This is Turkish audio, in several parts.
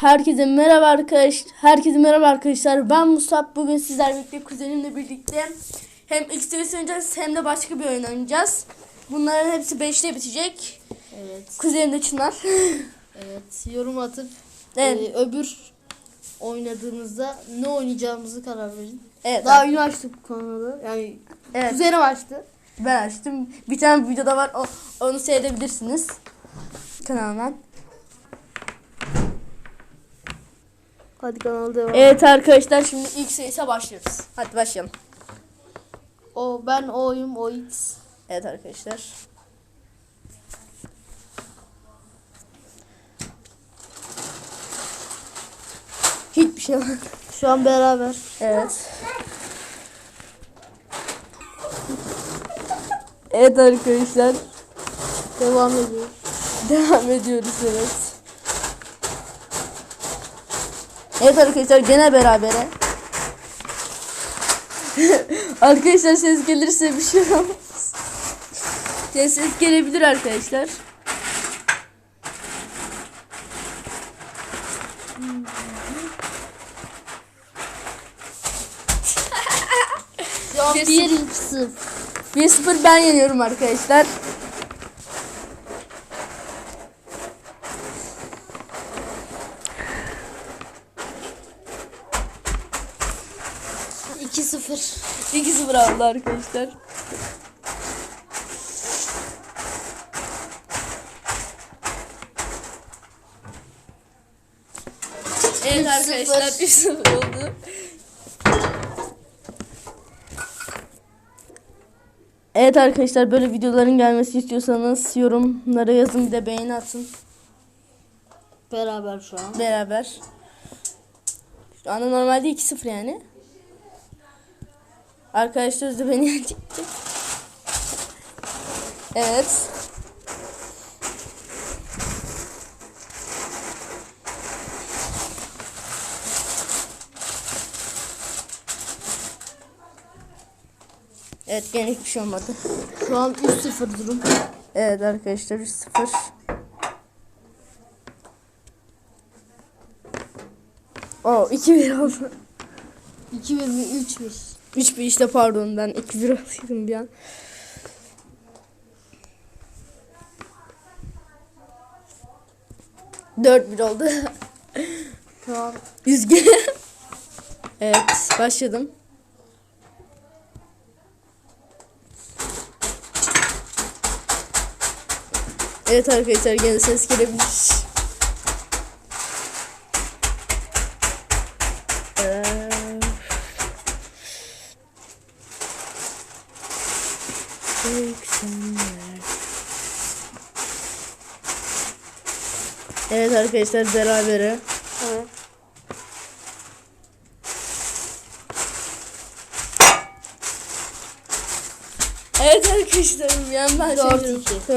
Herkese merhaba arkadaş. Herkese merhaba arkadaşlar. Ben Musab. Bugün sizlerle birlikte kuzenimle birlikte hem Xbox oynayacağız hem de başka bir oyun oynayacağız. Bunların hepsi 5'te bitecek. Evet. Kuzenim de Çınar. Evet. Yorum atıp Evet. e, öbür oynadığımızda ne oynayacağımızı karar verin. evet. Daha yeni açtık kanalı. Yani evet. kuzenim açtı. Ben açtım. Bir tane videoda var. O, onu seyredebilirsiniz. Kanalımdan. Hadi kanalda devam. Evet arkadaşlar şimdi ilk sayısa başlıyoruz. Hadi başlayalım. O ben oyum o X. Evet arkadaşlar. Hiçbir şey yok. Şu an beraber. Evet. Evet arkadaşlar. Devam ediyor. Devam ediyoruz evet. Evet arkadaşlar gene berabere. arkadaşlar ses gelirse bir şey olmaz. Ses, ses gelebilir arkadaşlar. Bir 1 X 0. 1-0 ben yeniyorum arkadaşlar. İki 0. 2-0 aldı arkadaşlar. Evet 3-0. arkadaşlar 3-0 oldu. Evet arkadaşlar böyle videoların gelmesi istiyorsanız yorumlara yazın bir de beğeni atın Beraber şu an. beraber. Şu anda normalde 2-0 yani. Arkadaşlar da beni yenecek. Evet. Evet gene hiçbir şey olmadı. Şu an 3-0 durum. Evet arkadaşlar 3-0. Oo 2-1 oldu. 2 1 mi 3 1. 3 bir işte pardon ben 2 1 alıyordum bir an. Dört bir oldu. An Üzgün. evet başladım. Evet arkadaşlar gene ses gelebilir. Arkadaşlar berabere. evet. Evet arkadaşlar yani ben Dört çeviriyorum. iki.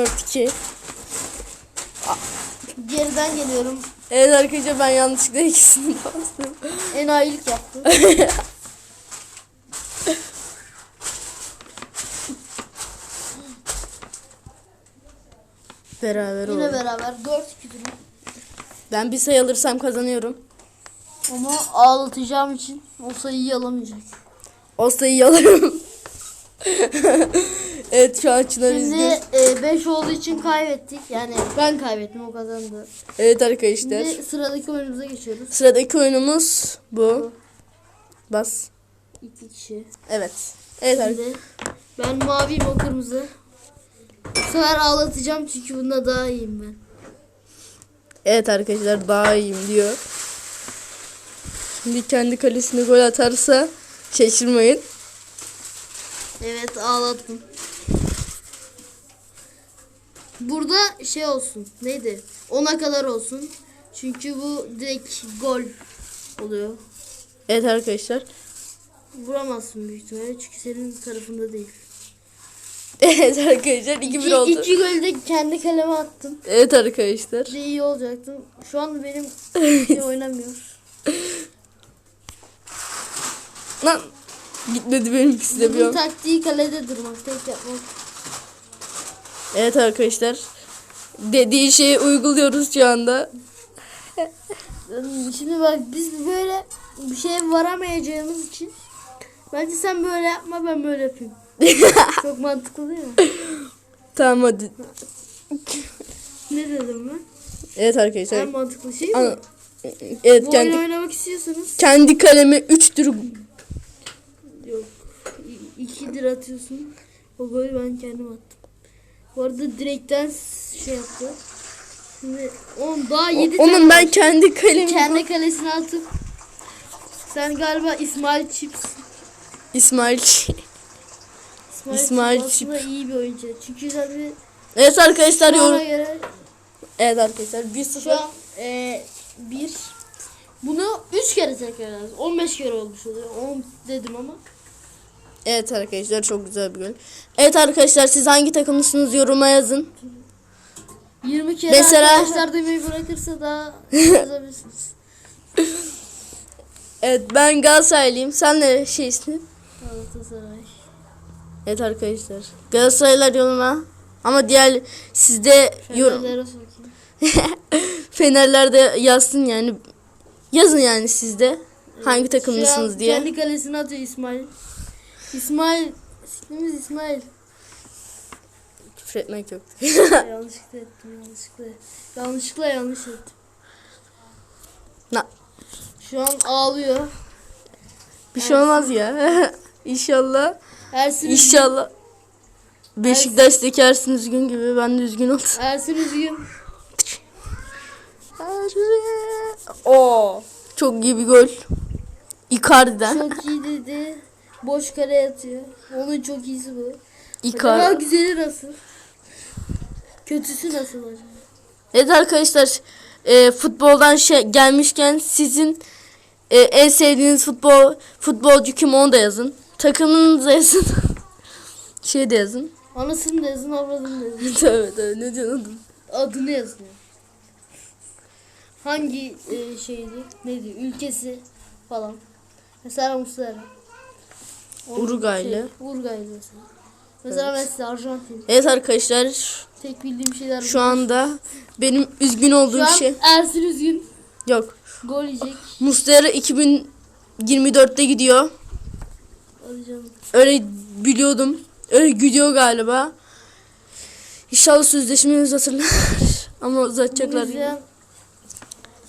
4-2. Geriden geliyorum. Evet arkadaşlar ben yanlışlıkla ikisini bastım. Enayilik yaptım. Beraber Yine oldu. beraber 4-2 durum. Ben bir sayı alırsam kazanıyorum. Ama ağlatacağım için o sayıyı alamayacak. O sayıyı alırım. evet şu an Çınar Şimdi üzgün. 5 olduğu için kaybettik. Yani ben kaybettim o kazandı. Evet arkadaşlar. Şimdi sıradaki oyunumuza geçiyoruz. Sıradaki oyunumuz bu. Bas. 2 kişi. Evet. Evet arkadaşlar. Şimdi ben maviyim o kırmızı. Bu sefer ağlatacağım çünkü bunda daha iyiyim ben. Evet arkadaşlar daha iyiyim diyor. Şimdi kendi kalesine gol atarsa şaşırmayın. Evet ağlattım. Burada şey olsun. Neydi? 10'a kadar olsun. Çünkü bu direkt gol oluyor. Evet arkadaşlar. Vuramazsın büyük ihtimalle çünkü senin tarafında değil. Evet arkadaşlar 2-1 İki, oldu. iki golü de kendi kaleme attın. Evet arkadaşlar. Bir de iyi olacaktın. Şu an benim şey oynamıyor. Lan gitmedi benimkisi de bir Bunun an. taktiği kalede durmak, tek yapmak. Evet arkadaşlar. Dediği şeyi uyguluyoruz şu anda. Şimdi bak biz böyle bir şeye varamayacağımız için bence sen böyle yapma ben böyle yapayım. Çok mantıklı değil mi? tamam hadi. Ne dedim ben? Evet arkadaşlar. En mantıklı şey Ana- mi? Evet Bu oyunu kendi oynamak istiyorsanız kendi kalemi 3'tür. yok. İ- İkidir atıyorsun. O golü ben kendim attım. Bu arada direkten şey yaptı. Şimdi on daha yedi tane Onun ben kendi kalemi kendi kalesine atıp sen galiba İsmail Chips. İsmail. İsmail, İsmail Chips aslında iyi bir oyuncu. Çünkü zaten Evet arkadaşlar yorum. göre Evet arkadaşlar 1-0. şu an e, bir bunu 3 kere tekrarlarız. 15 kere olmuş oluyor. 10 dedim ama. Evet arkadaşlar çok güzel bir gol. Evet arkadaşlar siz hangi takımlısınız yoruma yazın. 20 kere Mesela- arkadaşlar demeyi bırakırsa daha yazabilirsiniz. Evet ben Galatasaraylıyım. Sen ne şeysin? Galatasaray. Evet arkadaşlar. Galatasaraylar yoruma. Ama diğer sizde yorum sokayım. Fenerlerde yazsın yani. Yazın yani sizde. Hangi Şu takımlısınız diye. Kendi kalesine atıyor İsmail. İsmail. İsmimiz İsmail. Küfür etmek yok. yanlışlıkla ettim yanlışlıkla. Yanlışlıkla yanlış ettim. Na, Şu an ağlıyor. bir şey olmaz ya. İnşallah. Ersin İnşallah. Beşiktaş'taki Ersin Üzgün gibi ben de üzgün oldum. Ersin Üzgün. Oo. Çok iyi bir gol. Icardi'den. Çok iyi dedi. Boş kare atıyor. Onun çok iyisi bu. Icardi. güzeli nasıl? Kötüsü nasıl acaba? Evet arkadaşlar e, futboldan şey gelmişken sizin e, en sevdiğiniz futbol futbolcu kim onu da yazın. Takımınızı yazın. şey de yazın. Anasını da yazın, avradını da yazın. Tövbe tövbe ne diyorsun? Adını yazın. Hangi e, şeydi? Neydi? Ülkesi falan. Mesela Muslera. Uruguaylı. Şey, Uruguaylı mesela. Mesela Messi Arjantin. Evet arkadaşlar Tek bildiğim şeyler şu bunlar. anda benim üzgün olduğum Şu an şey Ersin Üzgün yok. gol yiyecek. Muslera 2024'te gidiyor. Hadi canım. Öyle biliyordum. Öyle gidiyor galiba. İnşallah sözleşmemizi hatırlar. Ama uzatacaklar. İzleyen-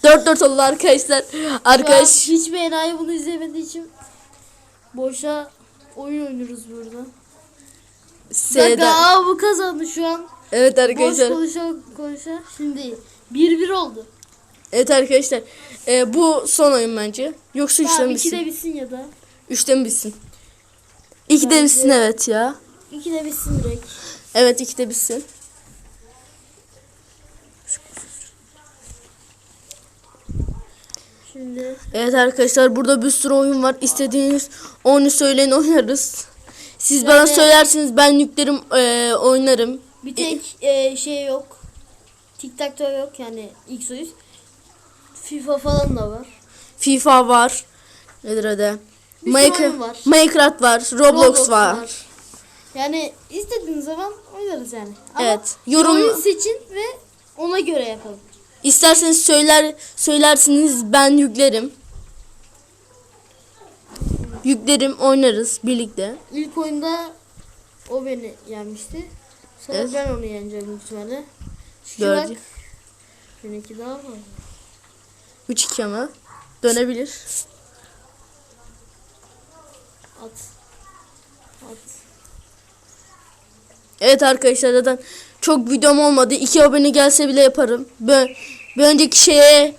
4-4 oldu arkadaşlar. Arkadaş hiçbir enayi bunu izlemediği için boşa oyun oynuyoruz burada. Dakika, aa bu kazandı şu an. Evet Boş arkadaşlar. konuşa konuşa. Şimdi 1-1 oldu. Evet arkadaşlar. Ee, bu son oyun bence. Yoksa 3'te Tamam mi 2 bitsin? de bitsin ya da. 3'te mi bitsin? 2'de Bence- bitsin evet ya. 2 de bitsin direkt. Evet 2'de bitsin. Şimdi Evet arkadaşlar burada bir sürü oyun var. İstediğiniz oyunu söyleyin oynarız. Siz Yani- bana söylersiniz ben yüklerim e, oynarım. bir tek e, şey yok. Toe yok yani ilk soyuz. FIFA falan da var. FIFA var. Nedir adı? Minecraft, var. Minecraft var. Roblox, var. Yani istediğiniz zaman oynarız yani. Ama Evet. Yorum seçin ve ona göre yapalım. isterseniz söyler söylersiniz ben yüklerim. Yüklerim oynarız birlikte. İlk oyunda o beni yenmişti. Sonra Evet. ben onu yeneceğim büyük ihtimalle. Bak, Benimki daha var. 3-2 ama dönebilir. At. At. Evet arkadaşlar zaten çok videom olmadı. 2 abone gelse bile yaparım. Bir, bir önceki şeye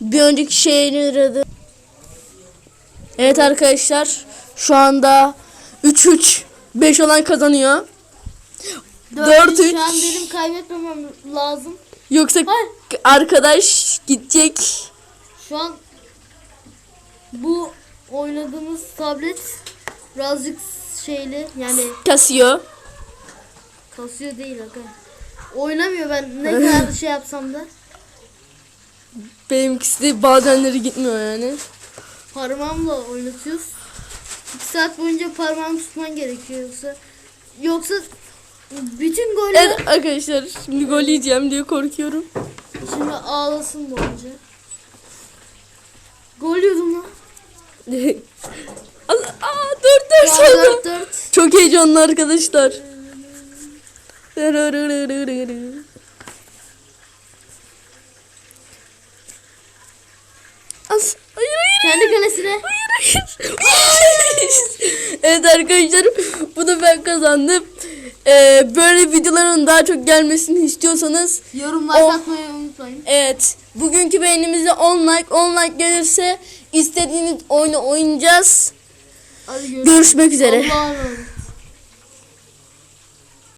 bir önceki şeye nedir adı? Evet arkadaşlar şu anda 3-3 5 olan kazanıyor. Dört, üç. Şu an benim kaybetmemem lazım. Yoksa Hayır. arkadaş gidecek. Şu an bu oynadığımız tablet birazcık şeyli yani Kasıyor. kasıyor değil aga. Oynamıyor ben ne kadar şey yapsam da. Benimkisi de bazenleri gitmiyor yani. Parmağımla oynatıyoruz. 2 saat boyunca parmağımı tutman gerekiyor yoksa yoksa bütün goller Evet arkadaşlar şimdi gol yiyeceğim diye korkuyorum. Şimdi ağlasın bu önce. Gol yiyordum lan. Aa, dur dur sonra. 4 4. Çok heyecanlı arkadaşlar. As hayır hayır. Kendi kalesine. Hayır hayır. evet arkadaşlar bu da ben kazandım. Ee, böyle videoların daha çok gelmesini istiyorsanız Yorum like O- atmayı unutmayın. evet bugünkü beğenimize 10 like 10 like gelirse istediğiniz oyunu oynayacağız. Görüşmek üzere. Allah'a emanet.